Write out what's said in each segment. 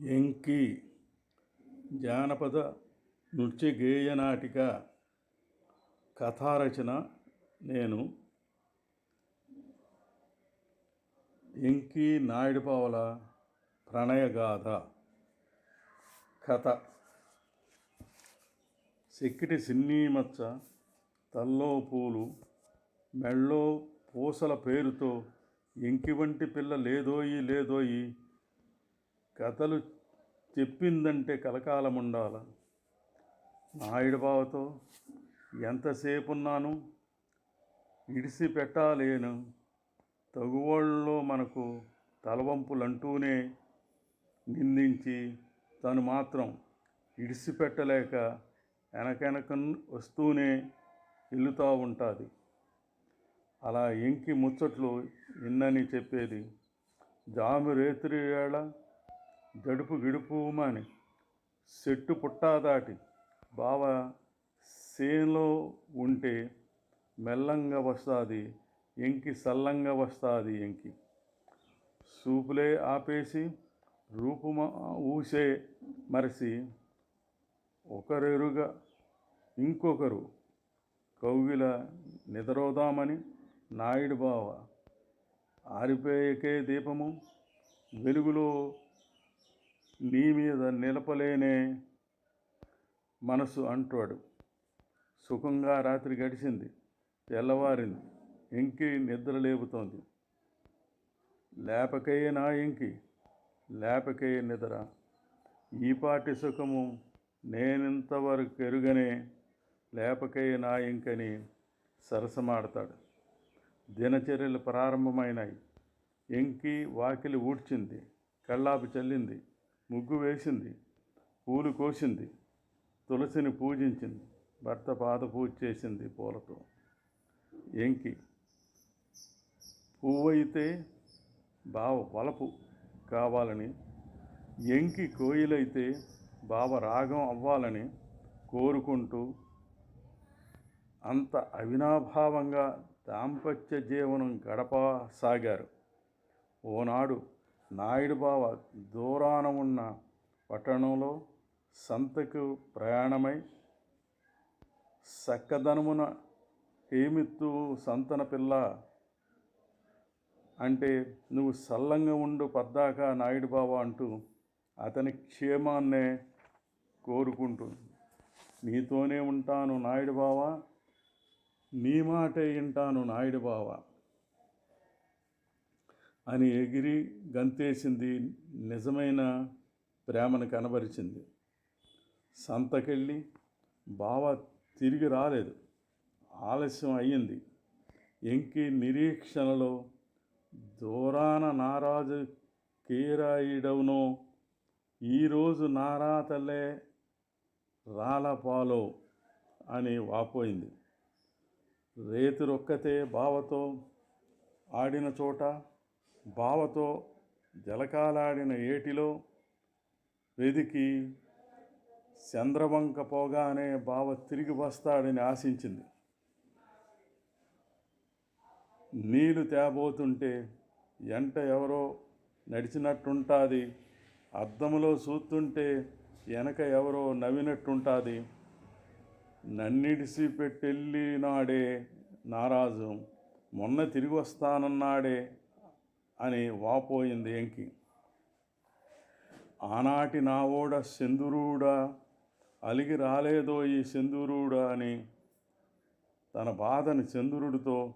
ఎంకి జానపద నృత్య గేయ నాటిక కథారచన నేను ఎంకి నాయుడుపావల ప్రణయగాథ కథ. సెక్కిటి సిన్నీ మచ్చ తల్లో పూలు మెళ్ళో పూసల పేరుతో ఎంకి వంటి పిల్ల లేదోయి లేదోయి కథలు చెప్పిందంటే కలకాలం ఉండాల. నాయుడు బావతో ఎంతసేపున్నాను? ఇడిసి పెట్టాలేను తగువాళ్ళలో మనకు తలవంపులంటూనే నిందించి తను మాత్రం ఇడిసి పెట్టలేక వెనకెనక వస్తూనే ఇల్లుతూ ఉంటుంది. అలా ఎంకి ముచ్చట్లు ఇన్నని చెప్పేది జాము రేత్రి వేళ జడుపు గిడుపుమని చెట్టు పుట్టా దాటి బావ సేన్లో ఉంటే మెల్లంగా వస్తుంది ఎంకి సల్లంగా వస్తుంది ఎంకి. సూపులే ఆపేసి రూపుమ ఊసే మరిసి ఒకరెరుగా ఇంకొకరు కౌగిల నిద్రోదామని నాయుడు బావ ఆరిపోయేకే దీపము వెలుగులో నీ మీద నిలపలేనే మనసు అంటాడు సుఖంగా రాత్రి గడిచింది తెల్లవారింది ఇంకి నిద్ర లేపుతోంది. లేపకయ్య నా ఇంకి లేపకయ్య నిద్ర. ఈపాటి సుఖము నేనింతవరకు ఎరుగనే లేపకయ్య నా ఇంకని సరసమాడతాడు. దినచర్యలు ప్రారంభమైనాయి ఎంకి వాకిలి ఊడ్చింది కళ్ళాపు చల్లింది. ముగ్గు వేసింది పూలు కోసింది తులసిని పూజించింది భర్త పాద పూజ చేసింది పూలతో. ఎంకి పువ్వైతే బావ వలపు కావాలని ఎంకి కోయిలైతే బావ రాగం అవ్వాలని కోరుకుంటూ అంత అవినాభావంగా దాంపత్య జీవనం గడపసాగారు. ఓనాడు నాయుడు బావ దూరాన ఉన్న పట్టణంలో సంతకు ప్రయాణమై సక్కదనమున హేమిత్తు సంతన పిల్ల అంటే నువ్వు సల్లంగా ఉండు పద్దాక నాయుడు బావ అంటూ అతని క్షేమాన్నే కోరుకుంటుంది నీతోనే ఉంటాను నాయుడు బావ నీ మాటే వింటాను నాయుడు బావ. అని ఎగిరి గంతేసింది నిజమైన ప్రేమను కనబరిచింది. సంతకెళ్ళి బావ తిరిగి రాలేదు. ఆలస్యం అయ్యింది. ఎంకి నిరీక్షణలో దూరాన నారాజు కేరాయిడవునో ఈరోజు నారా తల్లే రాలపాలో అని వాపోయింది. రేతురొక్కతే బావతో ఆడిన చోట బావతో జలకాలాడిన ఏటిలో వెదికి చంద్రవంక పోగానే బావ తిరిగి వస్తాడని ఆశించింది. నీళ్ళు తేబోతుంటే ఎంట ఎవరో నడిచినట్టుంటుంది. అద్దంలో చూస్తుంటే వెనక ఎవరో నవ్వినట్టుంటుంది. నన్నిడిసి పెట్టెళ్ళినాడే నారాజు మొన్న తిరిగి వస్తానన్నాడే అని వాపోయింది ఎంకి. ఆనాటి నావోడ సెందురుడా అలిగి రాలేదో ఈ సెందురుడా అని తన బాధని చంద్రుడితో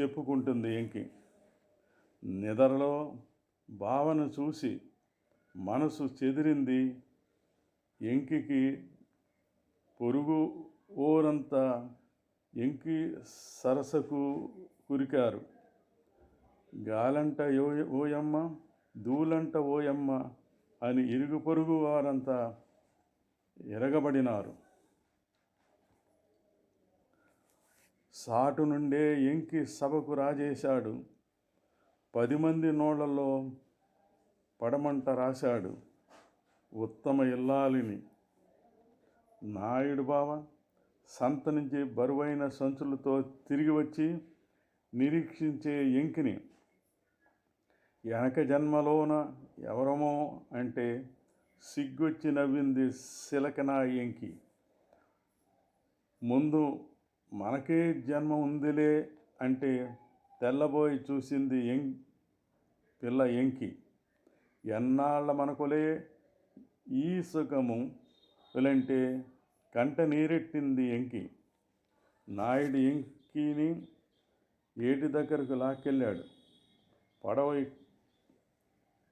చెప్పుకుంటుంది ఎంకి. నిద్రలో భావన చూసి మనసు చెదిరింది ఎంకికి పొరుగు ఊరంతా ఎంకి సరసకు కురికారు. గాలంట యో ఓయమ్మ దూలంట ఓయమ్మ అని ఇరుగు పొరుగు వారంతా ఎరగబడినారు. సాటు నుండే ఎంకి సభకు రాజేశాడు. పది మంది నోళ్ళలో పడమంట రాశాడు ఉత్తమ ఇల్లాలిని. నాయుడు బావ సంత నుంచి బరువైన సంచులతో తిరిగి వచ్చి నిరీక్షించే ఎంకిని వెనక జన్మలోన ఎవరమో అంటే సిగ్గొచ్చి నవ్వింది సిలకన ఎంకి. ముందు మనకే జన్మ ఉందిలే అంటే తెల్లబోయి చూసింది ఎం పిల్ల ఎంకి. ఎన్నాళ్ళ మనకులే ఈ సుఖము ఇలాంటి కంట నీరెట్టింది ఎంకి. నాయుడు ఎంకిని ఏటి దగ్గరకు లాక్కెళ్ళాడు. పడవ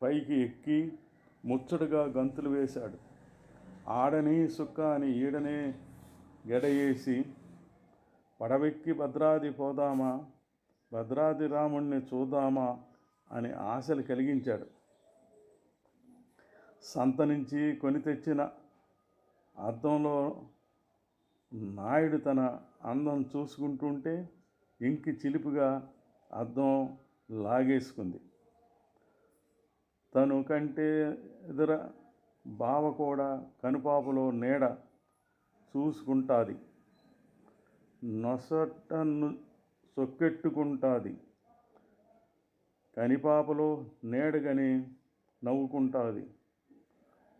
పైకి ఎక్కి ముచ్చటగా గంతులు వేశాడు. ఆడని సుక్క అని ఈడనే గెడయేసి పడవెక్కి భద్రాది పోదామా? భద్రాది రాముణ్ణి చూద్దామా? అని ఆశలు కలిగించాడు. సంత నుంచి కొని తెచ్చిన అద్దంలో నాయుడు తన అందం చూసుకుంటుంటే ఇంకి చిలిపిగా అద్దం లాగేసుకుంది. తను కంటే ఎదుర బావ కూడా కనుపాపలో నీడ చూసుకుంటాది. నొసటను సొక్కెట్టుకుంటాది. కనిపాపలో నేడగని నవ్వుకుంటాది.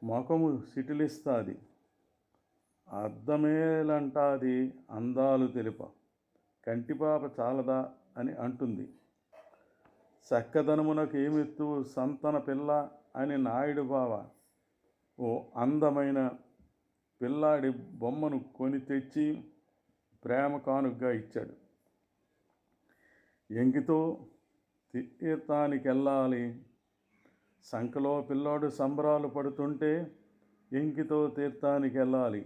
ముఖము సిటిలిస్తుంది అర్థమేలంటాది అందాలు తెలుప. కంటిపాప చాలదా అని అంటుంది. చక్కదనమునకు ఏమిత్తు సంతన పిల్ల అని నాయుడు బావ ఓ అందమైన పిల్లాడి బొమ్మను కొని తెచ్చి ప్రేమ కానుగ్గా ఇచ్చాడు. ఎంకితో తీర్థానికి వెళ్ళాలి సంఖలో పిల్లాడు సంబరాలు పడుతుంటే ఎంకితో తీర్థానికి వెళ్ళాలి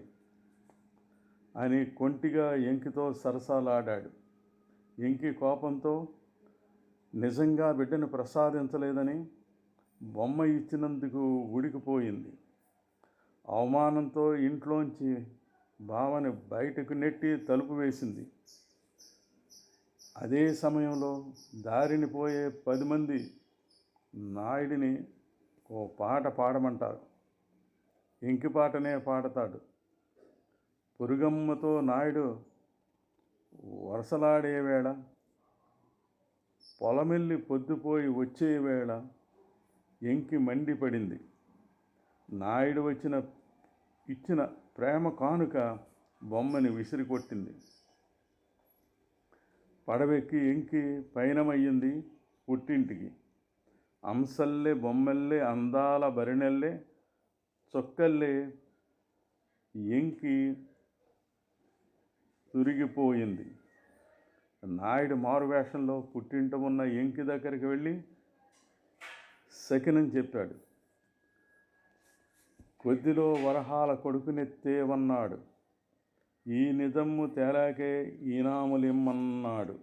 అని కొంటిగా ఎంకితో సరసాలాడాడు. ఎంకి కోపంతో నిజంగా బిడ్డను ప్రసాదించలేదని బొమ్మ ఇచ్చినందుకు ఉడికిపోయింది. అవమానంతో ఇంట్లోంచి భావని బయటకు నెట్టి తలుపు వేసింది. అదే సమయంలో దారిని పోయే పది మంది నాయుడిని ఓ పాట పాడమంటారు. ఇంకి పాటనే పాడతాడు. పురుగమ్మతో నాయుడు వరసలాడే వేళ పొలమెల్లి పొద్దుపోయి వచ్చే వేళ ఎంకి మండిపడింది నాయుడు వచ్చిన ఇచ్చిన ప్రేమ కానుక బొమ్మని విసిరి కొట్టింది. పడవెక్కి ఎంకి పయనమయ్యింది పుట్టింటికి. అంశల్లే బొమ్మల్లే అందాల బరినెల్లే చొక్కల్లే ఎంకి తురిగిపోయింది. నాయుడు మారువేషంలో పుట్టింట ఉన్న ఎంకి దగ్గరికి వెళ్ళి సకినం చెప్పాడు. కొద్దిలో వరహాల కొడుకునెత్తేవన్నాడు ఈ నిజమ్ము తేలాకే ఈనాములిమ్మన్నాడు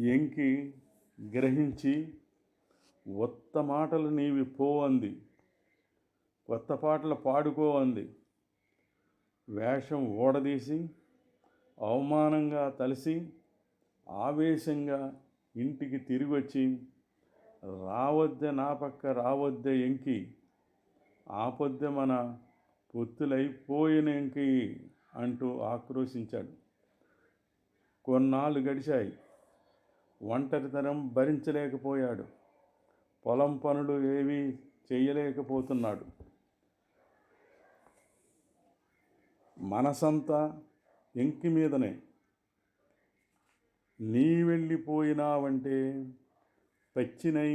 ఎంకి గ్రహించి కొత్త మాటలు నీవి పో అంది. కొత్త పాటలు పాడుకో అంది. వేషం ఓడదీసి అవమానంగా తలిసి ఆవేశంగా ఇంటికి తిరిగి వచ్చి రావద్దే నా పక్క రావద్దే ఎంకి ఆపొద్దే మన పొత్తులైపోయిన ఎంకి అంటూ ఆక్రోశించాడు. కొన్నాళ్ళు గడిచాయి. ఒంటరితనం భరించలేకపోయాడు. పొలం పనులు ఏవి చేయలేకపోతున్నాడు. మనసంతా ఎంకి మీదనే. నీ వెళ్ళిపోయినావంటే పచ్చినై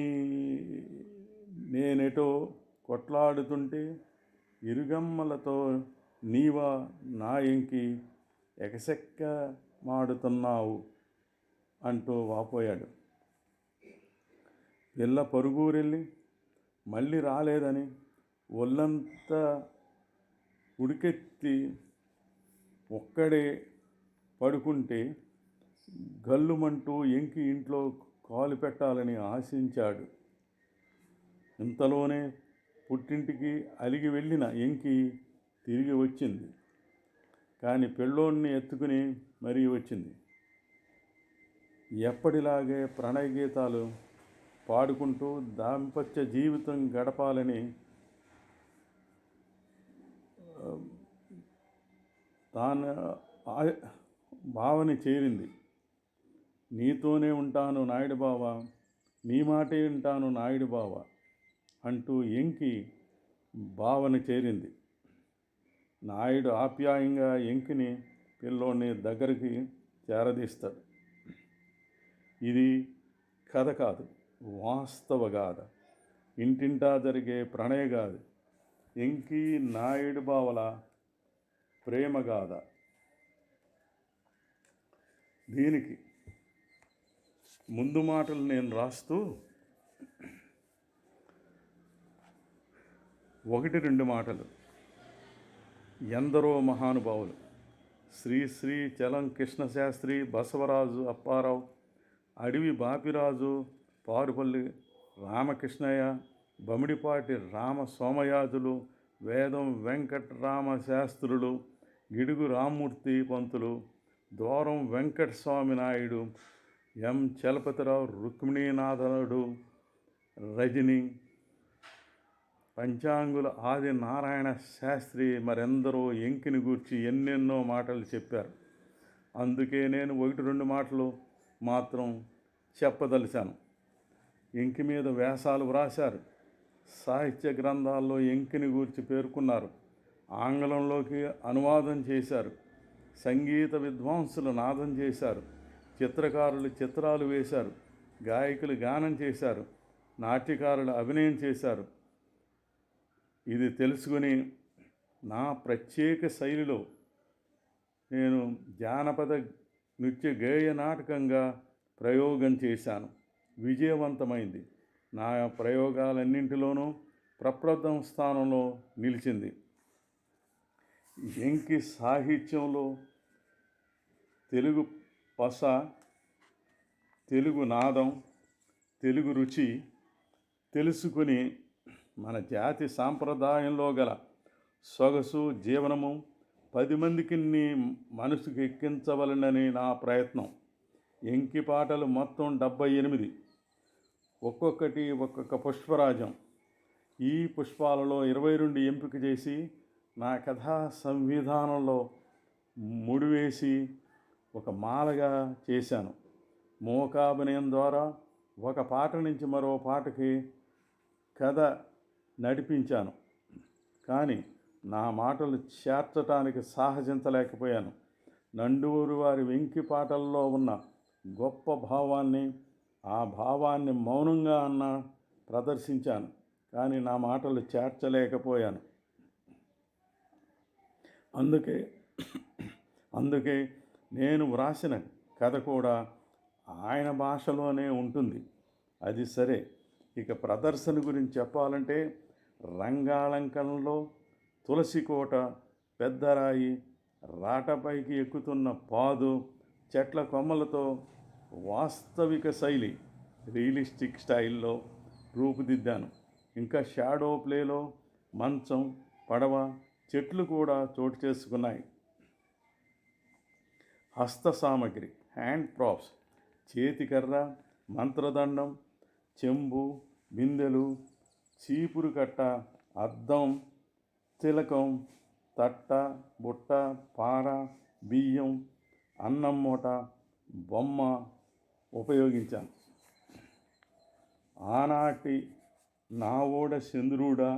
నేనెటో కొట్లాడుతుంటే ఇరుగమ్మలతో నీవా నా ఎంకి ఎకసెక్క మాడుతున్నావు అంటూ వాపోయాడు. పిల్ల పరుగురెళ్ళి మళ్ళీ రాలేదని ఒళ్ళంతా ఉడికెత్తి ఒక్కడే పడుకుంటే గల్లుమంటూ ఎంకి ఇంట్లో కాలు పెట్టాలని ఆశించాడు. ఇంతలోనే పుట్టింటికి అలిగి వెళ్ళిన ఎంకి తిరిగి వచ్చింది. కానీ పెళ్ళోన్ని ఎత్తుకుని మరీ వచ్చింది. ఎప్పటిలాగే ప్రణయ గీతాలు పాడుకుంటూ దాంపత్య జీవితం గడపాలని తాను ఆ- భావన చేరింది. నీతోనే ఉంటాను నాయుడు బావ నీ మాటే ఉంటాను నాయుడు బావ అంటూ ఎంకి బావని చేరింది. నాయుడు ఆప్యాయంగా ఎంకిని పిల్లోని దగ్గరికి చేరదీస్తాడు. ఇది కథ కాదు వాస్తవ గాథ. ఇంటింటా జరిగే ప్రణయ గాథ ఎంకి నాయుడు బావల ప్రేమగాథ దీనికి ముందు మాటలు నేను రాస్తూ ఒకటి రెండు మాటలు. ఎందరో మహానుభావులు. శ్రీ శ్రీ చలం కృష్ణశాస్త్రి బసవరాజు అప్పారావు అడవి బాపిరాజు పారుపల్లి రామకృష్ణయ్య బమిడిపాటి రామ సోమయాజులు వేదం వెంకటరామ శాస్త్రులు గిడుగు రామ్మూర్తి పంతులు దూరం వెంకటస్వామి నాయుడు ఎం. చలపతిరావు రుక్మిణీనాథనుడు రజని పంచాంగుల ఆది నారాయణ శాస్త్రి మరెందరో ఎంకిని గూర్చి ఎన్నెన్నో మాటలు చెప్పారు. అందుకే నేను ఒకటి రెండు మాటలు మాత్రం చెప్పదలిచాను. ఎంకి మీద వ్యాసాలు వ్రాశారు. సాహిత్య గ్రంథాల్లో ఎంకిని గూర్చి పేర్కొన్నారు. ఆంగ్లంలోకి అనువాదం చేశారు. సంగీత విద్వాంసులు నాదం చేశారు. చిత్రకారులు చిత్రాలు వేశారు. గాయకులు గానం చేశారు. నాట్యకారులు అభినయం చేశారు. ఇది తెలుసుకుని నా ప్రత్యేక శైలిలో నేను జానపద నృత్య గేయ నాటకంగా ప్రయోగం చేశాను. విజయవంతమైంది. నా ప్రయోగాలన్నింటిలోనూ ప్రప్రథమ స్థానంలో నిలిచింది. ఎంకి సాహిత్యంలో తెలుగు పస తెలుగు నాదం తెలుగు రుచి తెలుసుకుని మన జాతి సాంప్రదాయంలో గల సొగసు జీవనము పది మందికి నీ మనసుకు ఎక్కించవలనని నా ప్రయత్నం. ఎంకి పాటలు మొత్తం డెబ్బై ఎనిమిది. ఒక్కొక్కటి ఒక్కొక్క పుష్పరాజం. ఈ పుష్పాలలో ఇరవై రెండు ఎంపిక చేసి నా కథా సంవిధానంలో ముడివేసి ఒక మాలగా చేశాను. మోకాభినయం ద్వారా ఒక పాట నుంచి మరో పాటకి కథ నడిపించాను. కానీ నా మాటలు చేర్చటానికి సాహసించలేకపోయాను నండూరు వారి వెంకి పాటల్లో ఉన్న గొప్ప భావాన్ని ఆ భావాన్ని మౌనంగా అన్న ప్రదర్శించాను. కానీ నా మాటలు చేర్చలేకపోయాను. అందుకే అందుకే నేను వ్రాసిన కథ కూడా ఆయన భాషలోనే ఉంటుంది. అది సరే. ఇక ప్రదర్శన గురించి చెప్పాలంటే రంగాలంకణంలో తులసికోట పెద్దరాయి రాటపైకి ఎక్కుతున్న పాదు చెట్ల కొమ్మలతో వాస్తవిక శైలి రియలిస్టిక్ స్టైల్లో రూపుదిద్దాను. ఇంకా షాడో ప్లేలో మంచం పడవ చెట్లు కూడా చోటు చేసుకున్నాయి. హస్త సామగ్రి హ్యాండ్ ప్రాప్స్ చేతికర్ర మంత్రదండం చెంబు బిందెలు చీపురు కట్ట అద్దం తిలకం తట్ట బుట్ట పార బియ్యం అన్నం మూట బొమ్మ ఉపయోగించాను. ఆనాటి నా ఓడ చంద్రుడా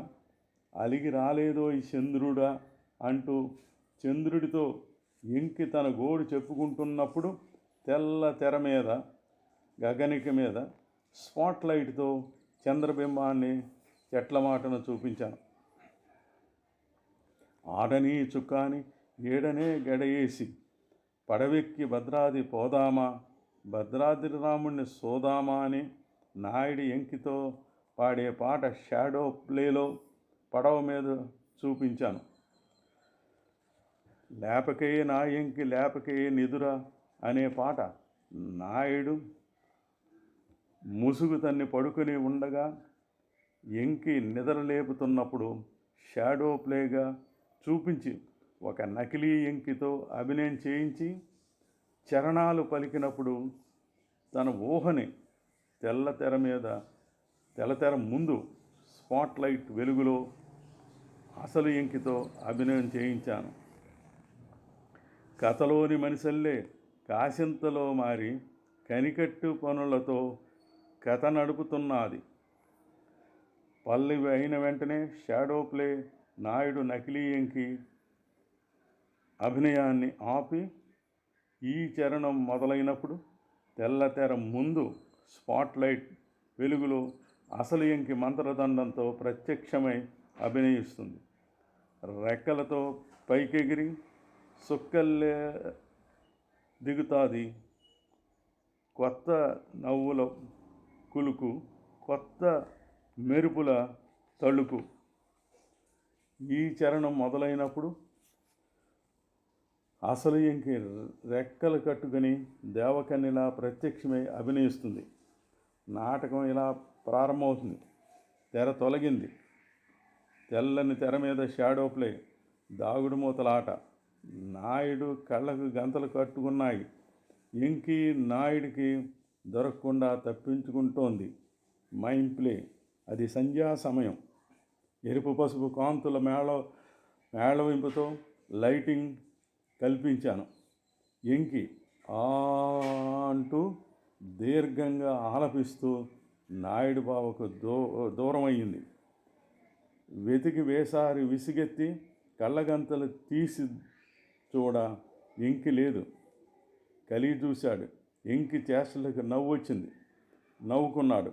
అలిగి రాలేదో ఈ చంద్రుడా అంటూ చంద్రుడితో ఇంకి తన గోడు చెప్పుకుంటున్నప్పుడు తెల్ల తెర మీద గగనిక మీద స్పాట్ లైట్తో చంద్రబింబాన్ని చెట్ల మాటను చూపించాను. ఆడని చుక్కాని ఏడనే గడయేసి పడవెక్కి భద్రాది పోదామా భద్రాద్రి రాముణ్ణి సోదామా అని నాయుడి ఎంకితో పాడే పాట షాడో ప్లేలో పడవ మీద చూపించాను. లేపకే నా ఎంకి లేపకే నిదుర అనే పాట నాయుడు ముసుగు తన్ని పడుకొని ఉండగా ఎంకి నిద్రలేపుతున్నప్పుడు షాడో ప్లేగా చూపించి ఒక నకిలీ ఎంకితో అభినయం చేయించి చరణాలు పలికినప్పుడు తన ఊహని తెల్ల తెర మీద తెల్లతెర ముందు స్పాట్లైట్ వెలుగులో అసలు ఎంకితో అభినయం చేయించాను. కథలోని మనిషల్లే కాసింతలో మారి కనికట్టు పనులతో కథ నడుపుతున్నది. పల్లవి అయిన వెంటనే షాడో ప్లే నాయుడు నకిలీ ఎంకి అభినయాన్ని ఆపి ఈ చరణం మొదలైనప్పుడు తెల్లతెర ముందు స్పాట్లైట్ వెలుగులో అసలు ఎంకి మంత్రదండంతో ప్రత్యక్షమై అభినయిస్తుంది. రెక్కలతో పైకెగిరి సుక్కల్లే దిగుతాది. కొత్త నవ్వుల కులుకు కొత్త మెరుపుల తళుకు. ఈ చరణం మొదలైనప్పుడు అసలు ఇంక రెక్కలు కట్టుకొని దేవకన్నెలా ప్రత్యక్షమై అభినయిస్తుంది. నాటకం ఇలా ప్రారంభమవుతుంది. తెర తొలగింది. తెల్లని తెర మీద షాడో ప్లే దాగుడు మూతలాట నాయుడు కళ్ళకు గంతలు కట్టుకున్నాయి. ఇంకి నాయుడికి దొరకకుండా తప్పించుకుంటోంది. మైండ్ ప్లే అది సంధ్యా సమయం. ఎరుపు పసుపు కాంతుల మేళ మేళవింపుతో లైటింగ్ కల్పించాను. ఎంకి ఆ అంటూ దీర్ఘంగా ఆలపిస్తూ నాయుడు బావకు దూ దూరమయ్యింది. వెతికి వేసారి విసిగెత్తి కళ్ళగంతలు తీసి చూడ ఇంకి లేదు. కలిగి చూశాడు. ఇంకి చేష్టలకు నవ్వు వచ్చింది. నవ్వుకున్నాడు.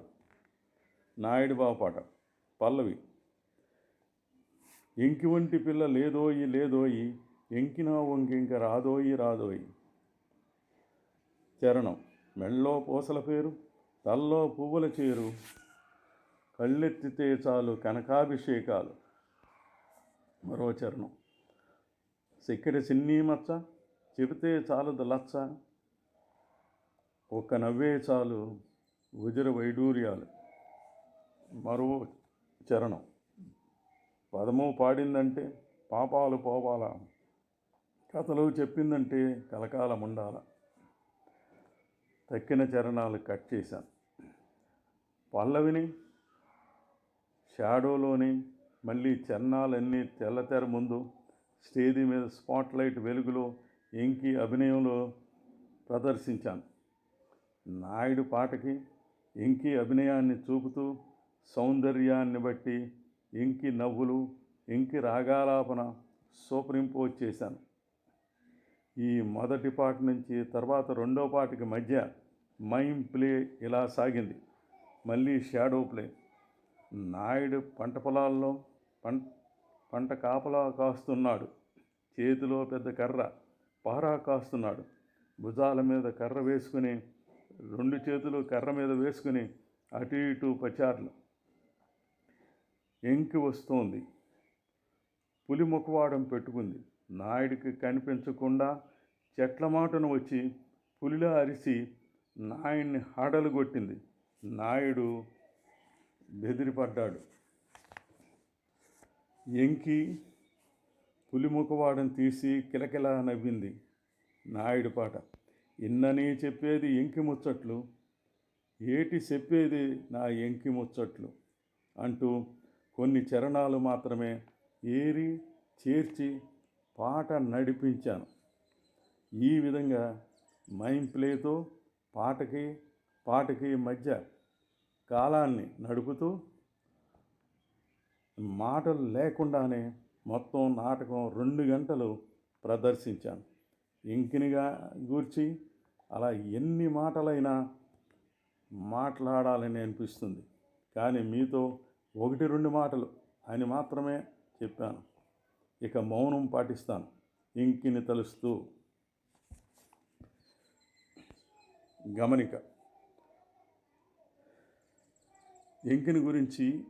నాయుడు బావ పాట. పల్లవి. ఇంకి వంటి పిల్ల లేదోయి లేదోయి ఎంకినా వంకింక రాదోయి రాదోయి. చరణం. మెళ్ళో పూసల పేరు తల్లో పువ్వుల చేరు కళ్ళెత్తితే చాలు కనకాభిషేకాలు. మరో చరణం. సిక్కడి సిన్నీ మచ్చ చెబితే చాలదు లచ్చ. ఒక్క నవ్వే చాలు ఉజర వైడూర్యాలు. మరో చరణం. పదము పాడిందంటే పాపాలు పోవాలా? కథలు చెప్పిందంటే కలకాలం ఉండాల? తక్కిన చరణాలు కట్ చేశాను. పల్లవిని షాడోలోని మళ్ళీ చరణాలన్నీ తెల్లతెర ముందు స్టేజి మీద స్పాట్లైట్ వెలుగులో ఎంకి అభినయంలో ప్రదర్శించాను. నాయుడు పాటకి ఎంకి అభినయాన్ని చూపుతూ సౌందర్యాన్ని బట్టి ఎంకి నవ్వులు ఎంకి రాగాలాపన సూపరింపోజ్ చేశాను. ఈ మొదటి పాట నుంచి తర్వాత రెండో పాటకి మధ్య మైమ్ ప్లే ఇలా సాగింది. మళ్ళీ షాడో ప్లే. నాయుడు పంట పొలాల్లో పంట పంట కాపలా కాస్తున్నాడు. చేతిలో పెద్ద కర్ర పహరా కాస్తున్నాడు. భుజాల మీద కర్ర వేసుకుని రెండు చేతులు కర్ర మీద వేసుకుని అటు ఇటు పచారులు. ఎంకి వస్తోంది. పులి ముఖవాడం పెట్టుకుంది. నాయుడికి కనిపించకుండా చెట్ల మాటను వచ్చి పులిలా అరిసి నాయుడిని హడలు కొట్టింది. నాయుడు బెదిరిపడ్డాడు. ఎంకి పులిముఖవాడని తీసి కిలకిలా నవ్వింది నాయుడు పాట. ఇన్నని చెప్పేది ఎంకి ముచ్చట్లు ఏటి చెప్పేది నా ఎంకి ముచ్చట్లు అంటూ కొన్ని చరణాలు మాత్రమే ఏరి చేర్చి పాట నడిపించాను. ఈ విధంగా మైం ప్లేతో పాటకి పాటకి మధ్య కాలాన్ని నడుపుతూ మాటలు లేకుండానే మొత్తం నాటకం రెండు గంటలు ప్రదర్శించాను. ఇంకినిగా గూర్చి అలా ఎన్ని మాటలైనా మాట్లాడాలని అనిపిస్తుంది. కానీ మీతో ఒకటి రెండు మాటలు అని మాత్రమే చెప్పాను. ఇక మౌనం పాటిస్తాను. ఇంకిని తలుస్తూ గమనిక ఎంకిని గురించి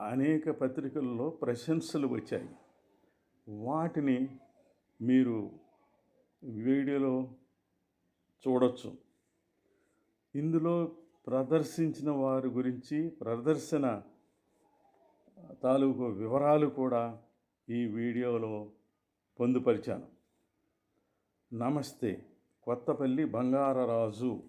అనేక పత్రికల్లో ప్రశంసలు వచ్చాయి. వాటిని మీరు వీడియోలో చూడొచ్చు. ఇందులో ప్రదర్శించిన వారి గురించి ప్రదర్శన తాలూకు వివరాలు కూడా ఈ వీడియోలో పొందుపరిచాను. నమస్తే కొత్తపల్లి బంగారరాజు.